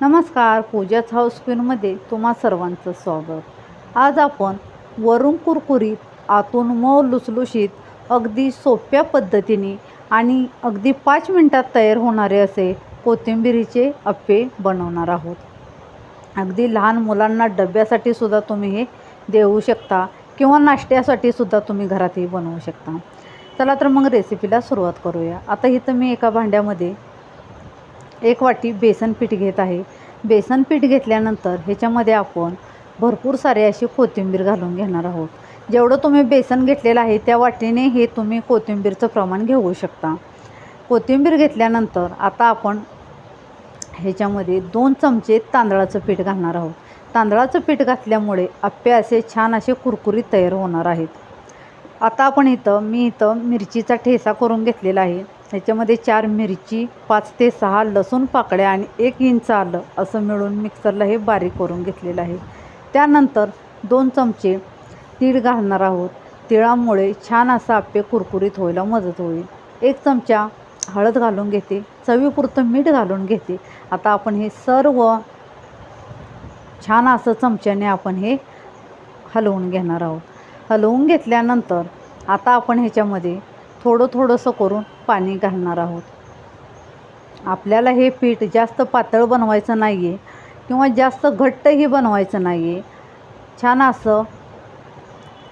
नमस्कार पूजाच हाऊस क्वीनमध्ये तुम्हा सर्वांचं स्वागत. आज आपण वरून कुरकुरीत आतून मऊ लुसलुशीत अगदी सोप्या पद्धतीने आणि अगदी पाच मिनटात तयार होणारे असे कोथिंबिरीचे अप्पे बनवणार आहोत. अगदी लहान मुलांना डब्यासाठी सुद्धा तुम्ही हे देऊ शकता किंवा नाश्त्यासाठी सुद्धा तुम्ही घरातही बनवू शकता. चला तर मग रेसिपीला सुरुवात करूया. आता इथं मी एका भांड्यामध्ये एक वाटी बेसन पीठ घेत आहे. बेसन पीठ घेतल्यानंतर ह्याच्यामध्ये आपण भरपूर सारे अशी कोथिंबीर घालून घेणार आहोत. जेवढं तुम्ही बेसन घेतलेलं आहे त्या वाटीने हे तुम्ही कोथिंबीरचं प्रमाण घेऊ शकता. कोथिंबीर घेतल्यानंतर आता आपण ह्याच्यामध्ये दोन चमचे तांदळाचं पीठ घालणार आहोत. तांदळाचं पीठ घातल्यामुळे आप्पे असे छान असे कुरकुरीत तयार होणार आहेत. आता आपण इथं मी इथं मिरचीचा ठेसा करून घेतलेला आहे. ह्याच्यामध्ये चार मिरची पाच ते सहा लसूण पाकळ्या आणि एक इंच आलं असं मिळून मिक्सरला हे बारीक करून घेतलेलं आहे. त्यानंतर दोन चमचे तीळ घालणार आहोत. तिळामुळे छान असा आप्पे कुरकुरीत व्हायला मदत होईल. एक चमचा हळद घालून घेते. चवीपुरतं मीठ घालून घेते. आता आपण हे सर्व छान असं चमच्याने आपण हे हलवून घेणार आहोत. हलवून घेतल्यानंतर आता आपण ह्याच्यामध्ये थोडं थोडंसं करून पाणी घालणार आहोत. आपल्याला हे पीठ जास्त पातळ बनवायचं नाही आहे किंवा जास्त घट्टही बनवायचं नाही आहे छान असं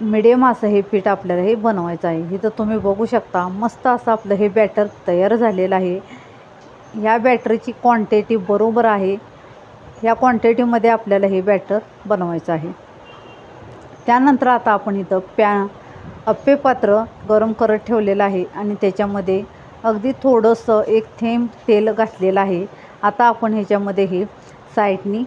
मिडियम असं हे पीठ आपल्याला हे बनवायचं आहे. इथं तुम्ही बघू शकता मस्त असं आपलं हे बॅटर तयार झालेलं आहे. ह्या बॅटरीची क्वांटिटी बरोबर आहे. ह्या क्वांटिटीमध्ये आपल्याला हे बॅटर बनवायचं आहे. त्यानंतर आता आपण इथं पॅ अप्पे पात्र गरम करत ठेवलेलं आहे आणि त्याच्यामध्ये अगदी थोडंसं एक थेंब तेल घातलेलं आहे. आता आपण ह्याच्यामध्ये हे साईडनी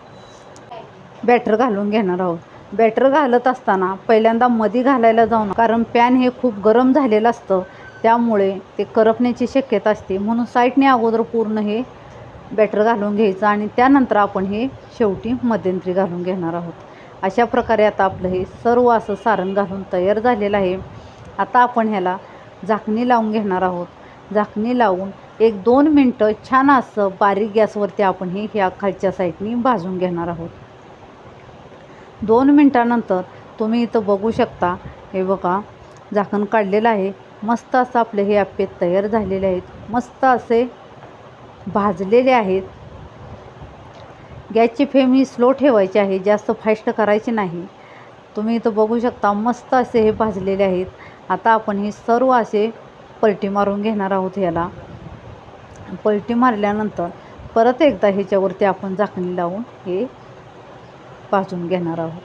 बॅटर घालून घेणार आहोत. बॅटर घालत असताना पहिल्यांदा मधी घालायला जाऊ नका कारण पॅन हे खूप गरम झालेलं असतं. त्यामुळे ते करपण्याची शक्यता असते. म्हणून साईडने अगोदर पूर्ण हे बॅटर घालून घ्यायचं आणि त्यानंतर आपण हे शेवटी मध्यंतरी घालून घेणार आहोत. अशा प्रकारे आता आपलं हे सर्व असं सारण घालून तयार झालेलं आहे. आता आपण ह्याला झाकणी लावून घेणार आहोत. झाकणी लावून एक दोन मिनटं छान असं बारीक गॅसवरती आपण हे ह्या खालच्या साईडनी भाजून घेणार आहोत. दोन मिनटानंतर तुम्ही इथं बघू शकता हे बघा झाकण काढलेलं आहे. मस्त असं आपले हे आप्पे तयार झालेले आहेत. मस्त असे भाजलेले आहेत. गॅसची फ्लेम ही स्लो ठेवायची आहे जास्त फास्ट करायची नाही. तुम्ही इथं बघू शकता मस्त असे हे भाजलेले आहेत. आता आपण हे सर्व असे पलटी मारून घेणार आहोत ह्याला पलटी मारल्यानंतर परत एकदा ह्याच्यावरती आपण झाकणी लावून हे भाजून घेणार आहोत.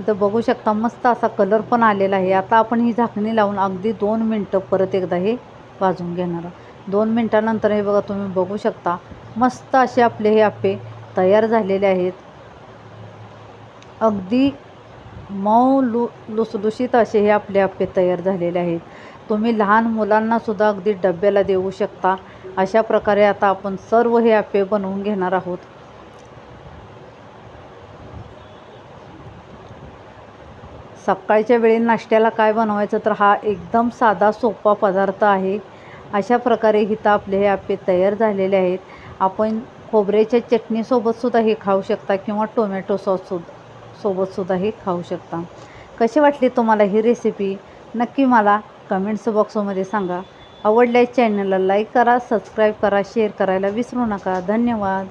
इथं बघू शकता मस्त असा कलर पण आलेला आहे. आता आपण ही झाकणी लावून अगदी दोन मिनटं परत एकदा हे भाजून घेणार आहोत. दोन मिनटानंतर हे बघा तुम्ही बघू शकता मस्त असे आपले हे आप्पे तयार झालेले आहेत. अगदी मऊ लु लुसलुशीत असे हे आपले आप्पे तयार झालेले आहेत. तुम्ही लहान मुलांनासुद्धा अगदी डब्याला देऊ शकता. अशा प्रकारे आता आपण सर्व हे आप्पे बनवून घेणार आहोत. सकाळच्या वेळी नाश्त्याला काय बनवायचं तर हा एकदम साधा सोपा पदार्थ आहे. अशा प्रकारे इथं आपले हे आप्पे तयार झालेले आहेत. आपण खोबऱ्याच्या चटणीसोबतसुद्धा हे खाऊ शकता किंवा टोमॅटो सॉससुद्धा सोबतसुद्धा हे खाऊ शकता. कशी वाटली तुम्हाला ही रेसिपी नक्की मला कमेंट्स बॉक्समध्ये सांगा. आवडल्या चॅनलला लाईक करा सबस्क्राईब करा शेअर करायला विसरू नका. धन्यवाद.